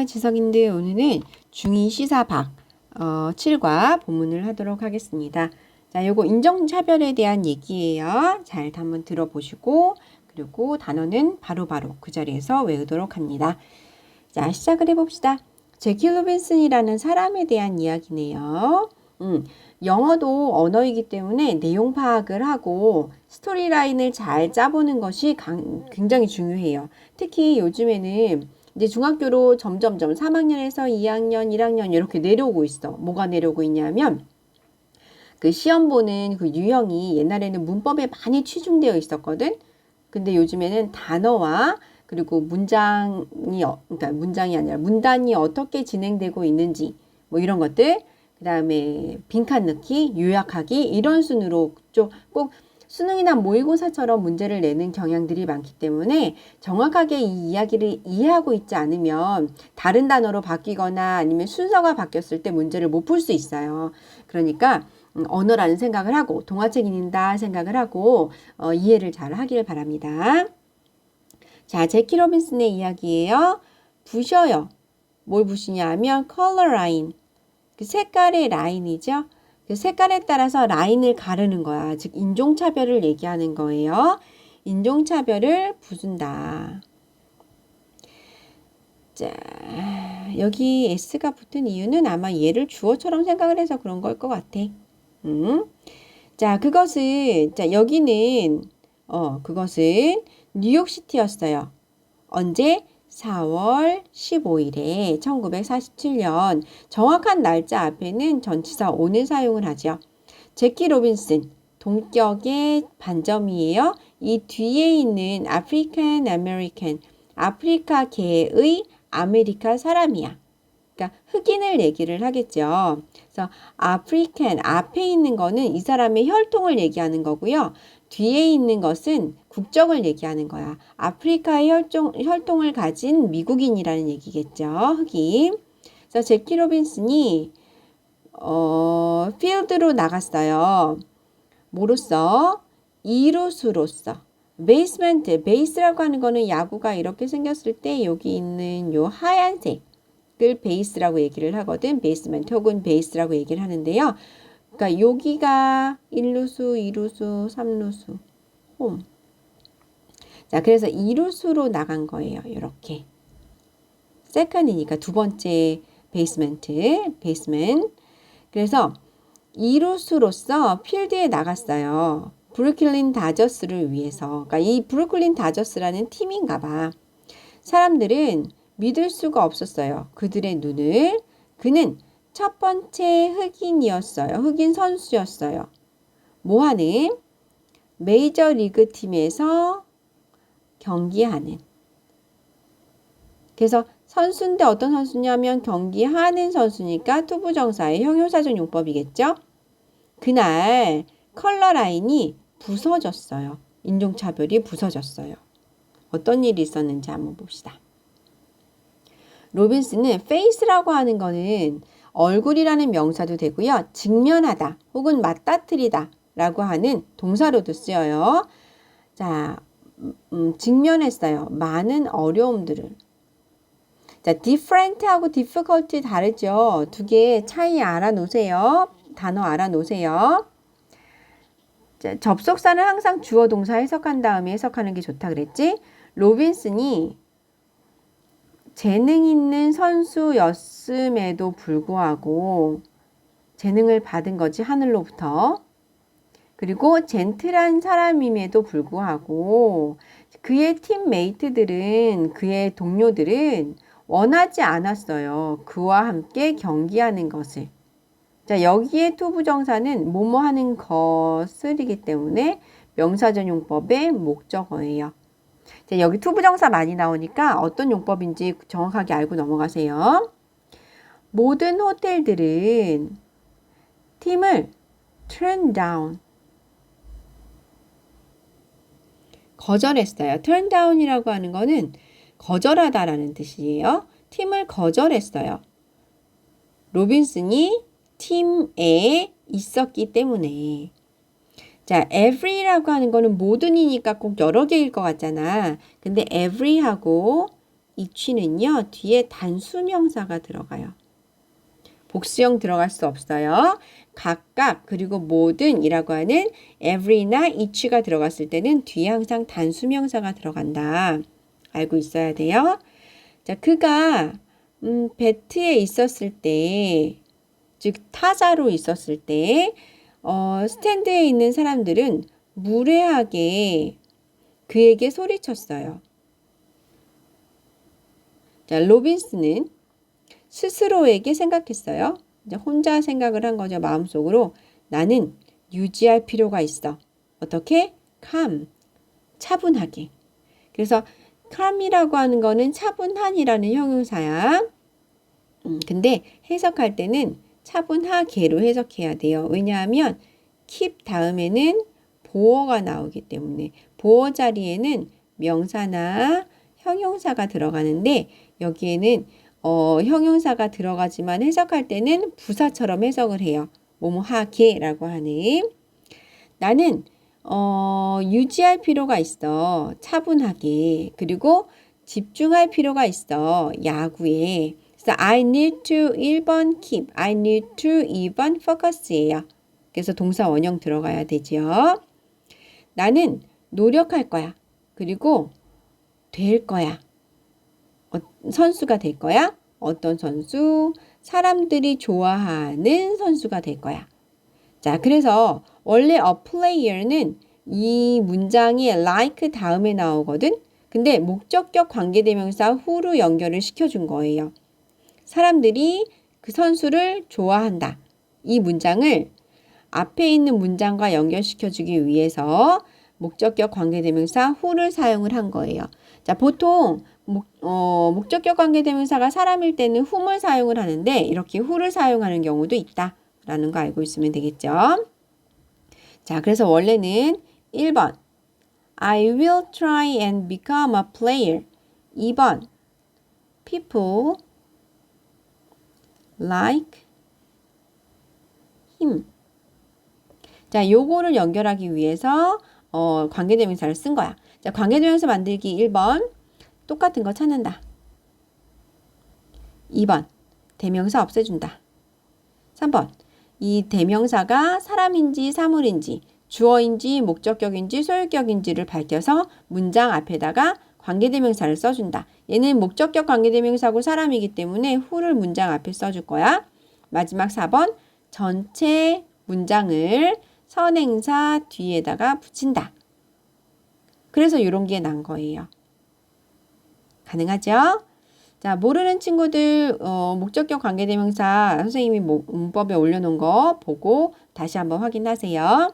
안녕하세요. 지석인데 오늘은 중2 시사박 어, 7과 본문을 하도록 하겠습니다. 자, 요거 인종차별에 대한 얘기예요. 잘 한번 들어보시고 그리고 단어는 바로 바로 그 자리에서 외우도록 합니다. 자, 시작을 해봅시다. 제키 로빈슨이라는 사람에 대한 이야기네요. 음, 영어도 언어이기 때문에 내용 파악을 하고 스토리라인을 잘 짜보는 것이 강, 굉장히 중요해요. 특히 요즘에는 이제 중학교로 점점점 3학년에서 2학년, 1학년 이렇게 내려오고 있어. 뭐가 내려오고 있냐면 그 시험 보는 그 유형이 옛날에는 문법에 많이 치중되어 있었거든. 근데 요즘에는 단어와 그리고 문장이 어, 그러니까 문장이 아니라 문단이 어떻게 진행되고 있는지 뭐 이런 것들 그다음에 빈칸 넣기, 요약하기 이런 순으로 꼭 수능이나 모의고사처럼 문제를 내는 경향들이 많기 때문에 정확하게 이 이야기를 이해하고 있지 않으면 다른 단어로 바뀌거나 아니면 순서가 바뀌었을 때 문제를 못 풀 수 있어요. 그러니까 음, 언어라는 생각을 하고 동화책 읽는다 생각을 하고 어, 이해를 잘 하기를 바랍니다. 자, 제키 로빈슨의 이야기예요. 부셔요. 뭘 부시냐 하면 컬러 라인. 그 색깔의 라인이죠. 그 색깔에 따라서 라인을 가르는 거야. 즉 인종차별을 얘기하는 거예요. 인종차별을 부순다. 자, 여기 S가 붙은 이유는 아마 얘를 주어처럼 생각을 해서 그런 걸 것 같아. 음. 자, 그것은, 자, 여기는, 어, 그것은 뉴욕시티였어요. 언제? 4월 15일에 1947년 정확한 날짜 앞에는 전치사 오늘 사용을 하죠. 제키 로빈슨 동격의 반점이에요. 이 뒤에 있는 아프리칸 아메리칸 아프리카계의 아메리카 사람이야. 그러니까 흑인을 얘기를 하겠죠. 그래서 아프리칸 앞에 있는 거는 이 사람의 혈통을 얘기하는 거고요. 뒤에 있는 것은 국적을 얘기하는 거야. 아프리카의 혈종, 혈통을 가진 미국인이라는 얘기겠죠. 흑인. 그래서 제키 로빈슨이 어, 필드로 나갔어요. 뭐로써? 이루수로서. 베이스멘트, 베이스라고 하는 거는 야구가 이렇게 생겼을 때 여기 있는 요 하얀색을 베이스라고 얘기를 하거든. 베이스멘트 혹은 베이스라고 얘기를 하는데요. 그러니까 여기가 1루수, 2루수, 3루수, 홈. 자, 그래서 2루수로 나간 거예요. 이렇게. 세컨이니까 두 번째 베이스멘트, 베이스맨. 그래서 2루수로서 필드에 나갔어요. 브루클린 다저스를 위해서. 그러니까 이 브루클린 다저스라는 팀인가 봐. 사람들은 믿을 수가 없었어요. 그들의 눈을. 그는 첫 번째 흑인이었어요. 흑인 선수였어요. 뭐하는? 메이저 리그 팀에서 경기하는. 그래서 선수인데 어떤 선수냐면 경기하는 선수니까 투부정사의 형용사적 용법이겠죠? 그날 컬러 라인이 부서졌어요. 인종차별이 부서졌어요. 어떤 일이 있었는지 한번 봅시다. 로빈스는 페이스라고 하는 거는 얼굴이라는 명사도 되고요. 직면하다 혹은 맞닥뜨리다 라고 하는 동사로도 쓰여요. 자, 음, 직면했어요. 많은 어려움들을. 자, different하고 difficulty 다르죠. 두개 차이 알아놓으세요. 단어 알아놓으세요. 자, 접속사는 항상 주어 동사 해석한 다음에 해석하는 게 좋다 그랬지? 로빈슨이 재능 있는 선수였음에도 불구하고 재능을 받은 거지 하늘로부터 그리고 젠틀한 사람임에도 불구하고 그의 팀메이트들은 그의 동료들은 원하지 않았어요. 그와 함께 경기하는 것을. 자, 여기에 투부정사는 뭐뭐 하는 것을이기 때문에 명사전 용법의 목적어예요. 자, 여기 투부정사 많이 나오니까 어떤 용법인지 정확하게 알고 넘어가세요. 모든 호텔들은 팀을 turn down 거절했어요. turn down이라고 하는 거는 거절하다라는 뜻이에요. 팀을 거절했어요. 로빈슨이 팀에 있었기 때문에 자, every라고 하는 거는 모든이니까 꼭 여러 개일 것 같잖아. 근데 every하고 each는요, 뒤에 단수명사가 들어가요. 복수형 들어갈 수 없어요. 각각 그리고 모든이라고 하는 every나 each가 들어갔을 때는 뒤에 항상 단수명사가 들어간다. 알고 있어야 돼요. 자, 그가 음, 베트에 있었을 때, 즉 타자로 있었을 때, 어, 스탠드에 있는 사람들은 무례하게 그에게 소리쳤어요. 자, 로빈스는 스스로에게 생각했어요. 이제 혼자 생각을 한 거죠. 마음속으로. 나는 유지할 필요가 있어. 어떻게? calm. 차분하게. 그래서 calm이라고 하는 거는 차분한이라는 형용사야. 음, 근데 해석할 때는 차분하게로 해석해야 돼요. 왜냐하면 keep 다음에는 보어가 나오기 때문에 보어 자리에는 명사나 형용사가 들어가는데 여기에는 어, 형용사가 들어가지만 해석할 때는 부사처럼 해석을 해요. 뭐뭐하게라고 하는 나는 어, 유지할 필요가 있어. 차분하게. 그리고 집중할 필요가 있어. 야구에. 그래서 I need to 1번 keep, I need to 2번 focus예요. 그래서 동사 원형 들어가야 되죠. 나는 노력할 거야. 그리고 될 거야. 어, 선수가 될 거야. 어떤 선수? 사람들이 좋아하는 선수가 될 거야. 자, 그래서 원래 a player는 이 문장이 like 다음에 나오거든. 근데 목적격 관계대명사 후로 연결을 시켜준 거예요. 사람들이 그 선수를 좋아한다. 이 문장을 앞에 있는 문장과 연결시켜주기 위해서 목적격 관계대명사 후를 사용을 한 거예요. 자, 보통 목, 어, 목적격 관계대명사가 사람일 때는 whom을 사용을 하는데 이렇게 who를 사용하는 경우도 있다라는 거 알고 있으면 되겠죠. 자, 그래서 원래는 1번 I will try and become a player. 2번 people like him. 자, 요거를 연결하기 위해서 어, 관계대명사를 쓴 거야. 자, 관계대명사 만들기 1번 똑같은 거 찾는다. 2번 대명사 없애준다. 3번 이 대명사가 사람인지 사물인지 주어인지 목적격인지 소유격인지를 밝혀서 문장 앞에다가 관계대명사를 써준다. 얘는 목적격 관계대명사고 사람이기 때문에 후를 문장 앞에 써줄 거야. 마지막 4번 전체 문장을 선행사 뒤에다가 붙인다. 그래서 이런 게 난 거예요. 가능하죠? 자, 모르는 친구들 어, 목적격 관계대명사 선생님이 문법에 올려놓은 거 보고 다시 한번 확인하세요.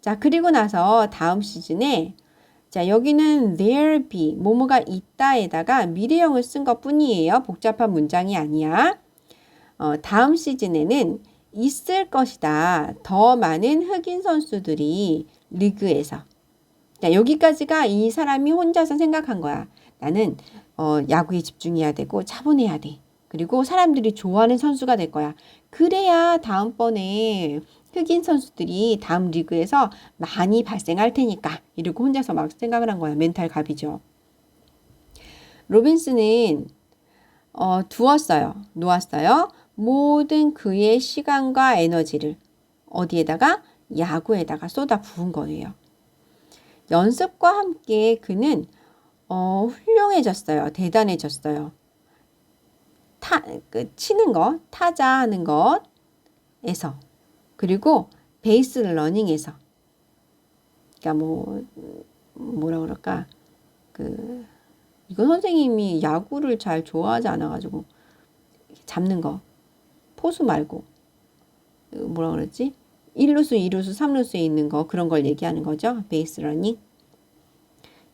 자, 그리고 나서 다음 시즌에 자, 여기는 there be 뭐뭐가 있다에다가 미래형을 쓴 것 뿐이에요. 복잡한 문장이 아니야. 어, 다음 시즌에는 있을 것이다. 더 많은 흑인 선수들이 리그에서. 자, 여기까지가 이 사람이 혼자서 생각한 거야. 나는 어, 야구에 집중해야 되고 차분해야 돼. 그리고 사람들이 좋아하는 선수가 될 거야. 그래야 다음번에 흑인 선수들이 다음 리그에서 많이 발생할 테니까 이러고 혼자서 막 생각을 한 거야. 멘탈 갑이죠. 로빈스는 어, 두었어요. 놓았어요. 모든 그의 시간과 에너지를 어디에다가 야구에다가 쏟아 부은 거예요. 연습과 함께 그는 어, 훌륭해졌어요. 대단해졌어요. 타, 그, 치는 것, 타자 하는 것에서. 그리고 베이스 러닝에서. 그러니까 뭐, 뭐라 그럴까. 그, 이거 선생님이 야구를 잘 좋아하지 않아가지고, 잡는 거. 포수 말고 그 뭐라 그러지? 1루수, 2루수, 3루수에 있는 거 그런 걸 얘기하는 거죠. 베이스 러닝.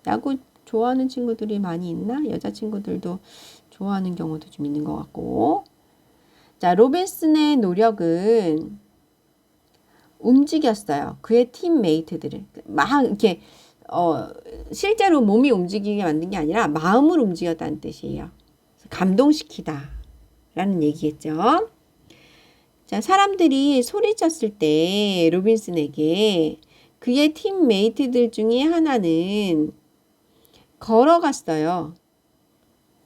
야구 좋아하는 친구들이 많이 있나? 여자친구들도 좋아하는 경우도 좀 있는 것 같고. 자, 로빈슨의 노력은 움직였어요. 그의 팀메이트들을. 막 이렇게, 어, 실제로 몸이 움직이게 만든 게 아니라 마음을 움직였다는 뜻이에요. 감동시키다. 라는 얘기겠죠. 자, 사람들이 소리쳤을 때 로빈슨에게 그의 팀메이트들 중에 하나는 걸어갔어요.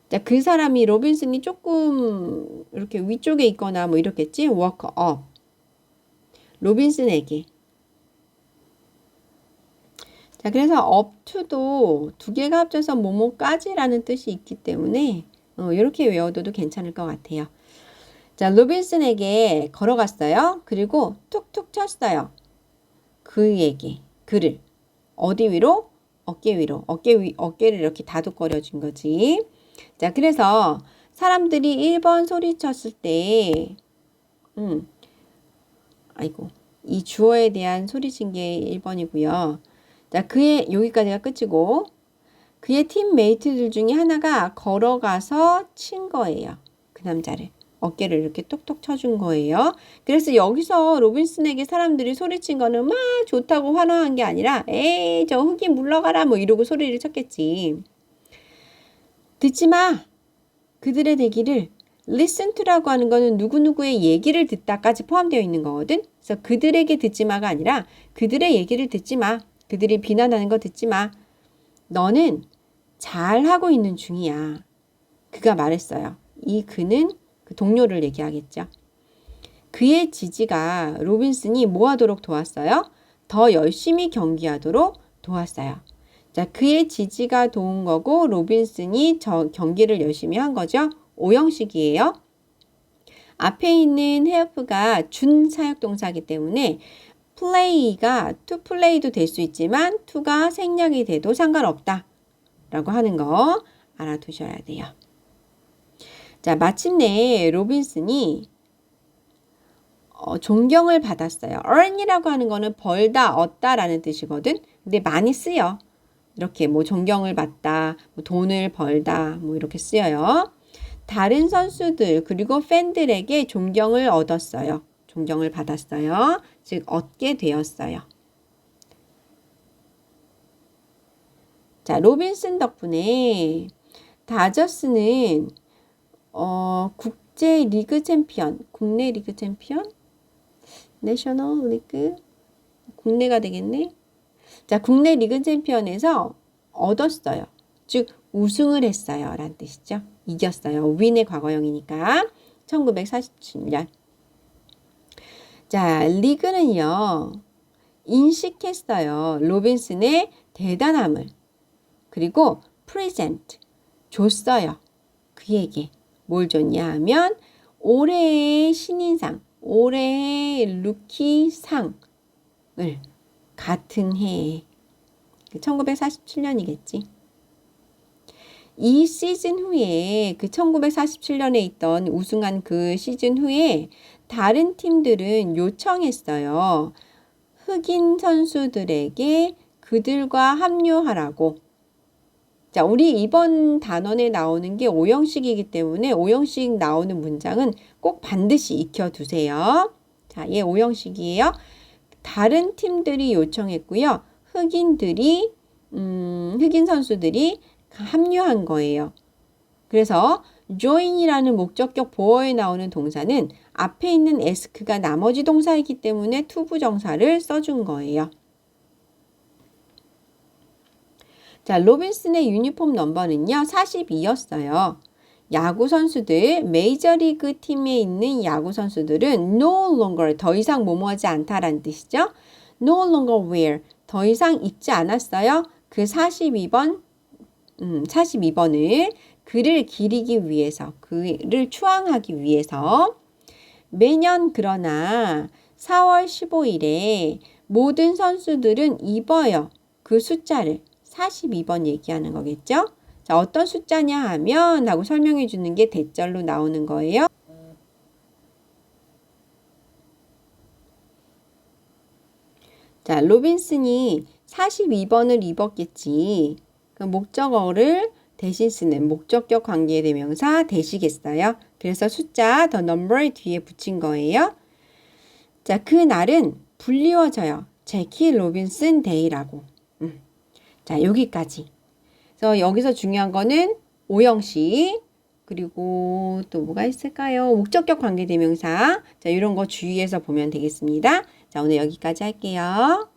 자, 그 사람이 로빈슨이 조금 이렇게 위쪽에 있거나 뭐 이렇겠지? walk up. 로빈슨에게. 자, 그래서 to도 두 개가 합쳐서 뭐뭐까지라는 뜻이 있기 때문에 어, 이렇게 외워둬도 괜찮을 것 같아요. 자, 로빈슨에게 걸어갔어요. 그리고 툭툭 쳤어요. 그에게 그를 어디 위로? 어깨 위로. 어깨 위 어깨를 이렇게 다독거려 준 거지. 자, 그래서 사람들이 1번 소리쳤을 때 음. 아이고. 이 주어에 대한 소리친 게 1번이고요. 자, 그의 여기까지가 끝이고 그의 팀메이트들 중에 하나가 걸어가서 친 거예요. 그 남자를. 어깨를 이렇게 톡톡 쳐준 거예요. 그래서 여기서 로빈슨에게 사람들이 소리친 거는 막 좋다고 환호한 게 아니라 에이 저 흑인 물러가라 뭐 이러고 소리를 쳤겠지. 듣지 마. 그들의 대기를 listen to라고 하는 거는 누구누구의 얘기를 듣다까지 포함되어 있는 거거든. 그래서 그들에게 듣지 마가 아니라 그들의 얘기를 듣지 마. 그들이 비난하는 거 듣지 마. 너는 잘 하고 있는 중이야. 그가 말했어요. 이 그는 그 동료를 얘기하겠죠. 그의 지지가 로빈슨이 뭐 하도록 도왔어요? 더 열심히 경기하도록 도왔어요. 자, 그의 지지가 도운 거고 로빈슨이 저 경기를 열심히 한 거죠. 오형식이에요. 앞에 있는 help가 준 사역 동사기 때문에 play가 to play도 될 수 있지만 to가 생략이 돼도 상관없다. 라고 하는 거 알아두셔야 돼요. 자, 마침내 로빈슨이 어, 존경을 받았어요. earn이라고 하는 거는 벌다, 얻다라는 뜻이거든. 근데 많이 쓰여. 이렇게 뭐 존경을 받다, 뭐 돈을 벌다, 뭐 이렇게 쓰여요. 다른 선수들 그리고 팬들에게 존경을 얻었어요. 존경을 받았어요. 즉 얻게 되었어요. 자, 로빈슨 덕분에 다저스는 어, 국제 리그 챔피언, 국내 리그 챔피언, 내셔널 리그, 국내가 되겠네. 자, 국내 리그 챔피언에서 얻었어요. 즉 우승을 했어요. 라는 뜻이죠. 이겼어요. 윈의 과거형이니까. 1947년. 자, 리그는요. 인식했어요. 로빈슨의 대단함을. 그리고 프레젠트 줬어요. 그에게 뭘 줬냐 하면 올해의 신인상, 올해의 루키상을 같은 해에 1947년이겠지. 이 시즌 후에 그 1947년에 있던 우승한 그 시즌 후에 다른 팀들은 요청했어요. 흑인 선수들에게 그들과 합류하라고. 자, 우리 이번 단원에 나오는 게 오형식이기 때문에 오형식 나오는 문장은 꼭 반드시 익혀두세요. 자, 얘 오형식이에요. 다른 팀들이 요청했고요. 흑인들이, 음, 흑인 선수들이 합류한 거예요. 그래서 join이라는 목적격 보어에 나오는 동사는 앞에 있는 ask가 나머지 동사이기 때문에 투부정사를 써준 거예요. 자, 로빈슨의 유니폼 넘버는요, 42였어요. 야구 선수들, 메이저리그 팀에 있는 야구 선수들은 no longer 더 이상 뭐뭐하지 않다라는 뜻이죠. no longer wear 더 이상 입지 않았어요. 그 42번, 음, 42번을 그를 기리기 위해서, 그를 추앙하기 위해서 매년 그러나 4월 15일에 모든 선수들은 입어요. 그 숫자를 42번 얘기하는 거겠죠? 자, 어떤 숫자냐 하면 하고 설명해 주는 게 대절로 나오는 거예요. 자, 로빈슨이 42번을 입었겠지. 그 목적어를 대신 쓰는 목적격 관계 대명사 대시겠어요. 그래서 숫자 더 넘버의 뒤에 붙인 거예요. 자, 그 날은 불리워져요. 제키 로빈슨 데이라고. 음. 자, 여기까지. 그래서 여기서 중요한 거는 오형식 그리고 또 뭐가 있을까요? 목적격 관계대명사. 자, 이런 거 주의해서 보면 되겠습니다. 자, 오늘 여기까지 할게요.